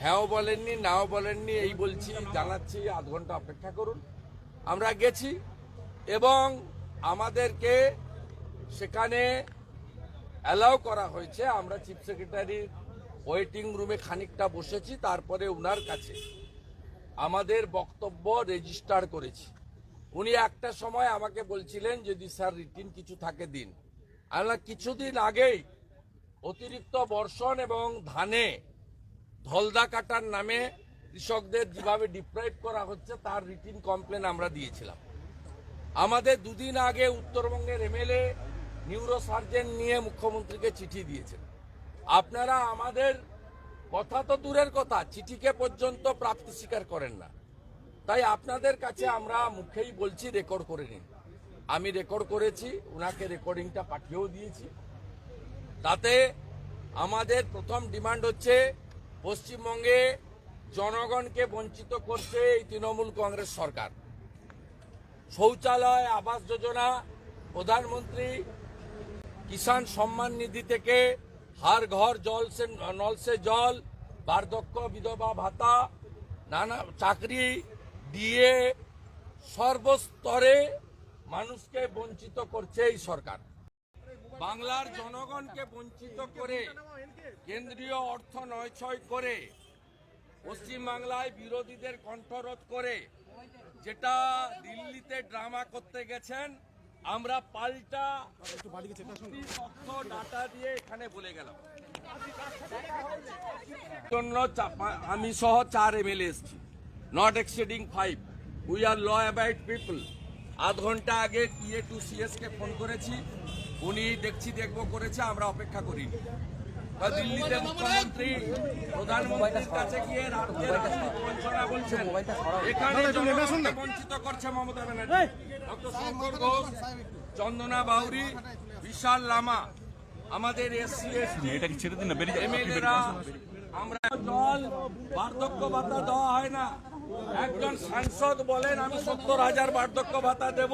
হ্যাঁও বলেননি, নাও বলেননি, এই বলছি, জানাচ্ছি, আধ ঘণ্টা অপেক্ষা করুন। আমরা গেছি এবং আমাদেরকে সেখানে অ্যালাউ করা হয়েছে। আমরা চিফ সেক্রেটারির ওয়েটিং রুমে খানিকটা বসেছি, তারপরে উনার কাছে আমাদের বক্তব্য রেজিস্টার করেছি। উনি একটা সময় আমাকে বলছিলেন, যদি স্যার রিটিন কিছু থাকে দিন। আমরা কিছুদিন আগেই অতিরিক্ত বর্ষণ এবং ধানে ধলদা কাটার নামে কৃষকদের যেভাবে ডিপ্রাইভ করা হচ্ছে, তার রিটিন কমপ্লেন আমরা দিয়েছিলাম। আমাদের দুদিন আগে উত্তরবঙ্গের এমএলএ নিউরো সার্জন নিয়ে মুখ্যমন্ত্রীকে চিঠি দিয়েছেন। আপনারা আমাদের কথা তো দূরের কথা, চিঠিকে পর্যন্ত প্রাপ্তি স্বীকার করেন না। তাই আপনাদের কাছে আমরা মুখেই বলছি রেকর্ড করে নিন। আমি রেকর্ড করেছি ওনাকে রেকর্ডিংটা পাঠিয়েও দিয়েছি। তাতে আমাদের প্রথম ডিমান্ড হচ্ছে পশ্চিমবঙ্গে জনগণকে বঞ্চিত করছে এই তৃণমূল কংগ্রেস সরকার। শৌচালয়, আবাস যোজনা, প্রধানমন্ত্রী কিষাণ সম্মান নিধি থেকে হার ঘর, জল সে, নল সে জল, বার্ধক্য, বিধবা ভাতা, নানা চাকরি দিয়ে সর্বস্তরে মানুষকে বঞ্চিত করছে এই সরকার। বাংলার জনগণকে বঞ্চিত করে, কেন্দ্রীয় অর্থ নয়ছয় করে, পশ্চিমবাংলায় বিরোধীদের কণ্ঠরোধ করে, যেটা দিল্লিতে ড্রামা করতে গেছেন, আমরা পাল্টা তথ্য ডাটা দিয়ে এখানে বলে গেলাম। জন্য আমি সহ চার এমএলএ এসছি। Not exceeding five we are law abide people আধ ঘণ্টা আগে টিএ টু সিএস কে ফোন করেছি। উনি দেখছি দেখব করেছে আমরা অপেক্ষা করি। বা দিল্লিতে মুখ্যমন্ত্রী প্রধানমন্ত্রীর কাছে গিয়ে রাজ্যের রাজনীতি বঞ্চনা বলছেন। এখানে জনগণকে বঞ্চিত করছে মমতা ব্যানার্জি। ডক্টর শঙ্কর ঘোষ চন্দনা বাউরি বিশাল লামা আমাদের এসসি এসটি এটাকে ছেড়ে দিন না বেরিয়ে আমরা জল বার্ধক্য ভাতা দেওয়া হয় না। একজন সাংসদ বলেন, আমি সত্তর হাজার বার্ধক্য ভাতা দেব।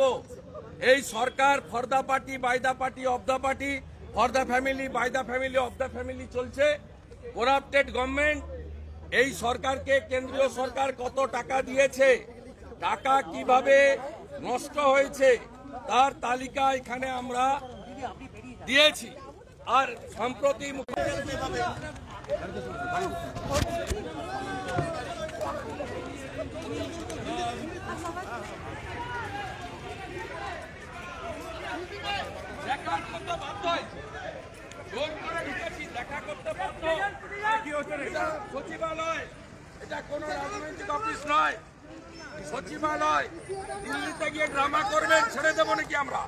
এই সরকার for the party by the party of the party for family by family of the family চলছে। করাপ্টেড গভর্নমেন্ট, এই সরকারকে কেন্দ্রীয় সরকার কত টাকা দিয়েছে, টাকা কীভাবে নষ্ট হয়েছে, তার তালিকা এখানে আমরা দিয়েছি। আর সম্প্রতি দেখা করতে বাধ্য দেখা করতে বাধ্য। সচিবালয় এটা কোন রাজনৈতিক অফিস নয় সচিবালয় দিল্লিতে গিয়ে ড্রামা করবেন ছেড়ে দেবো নাকি আমরা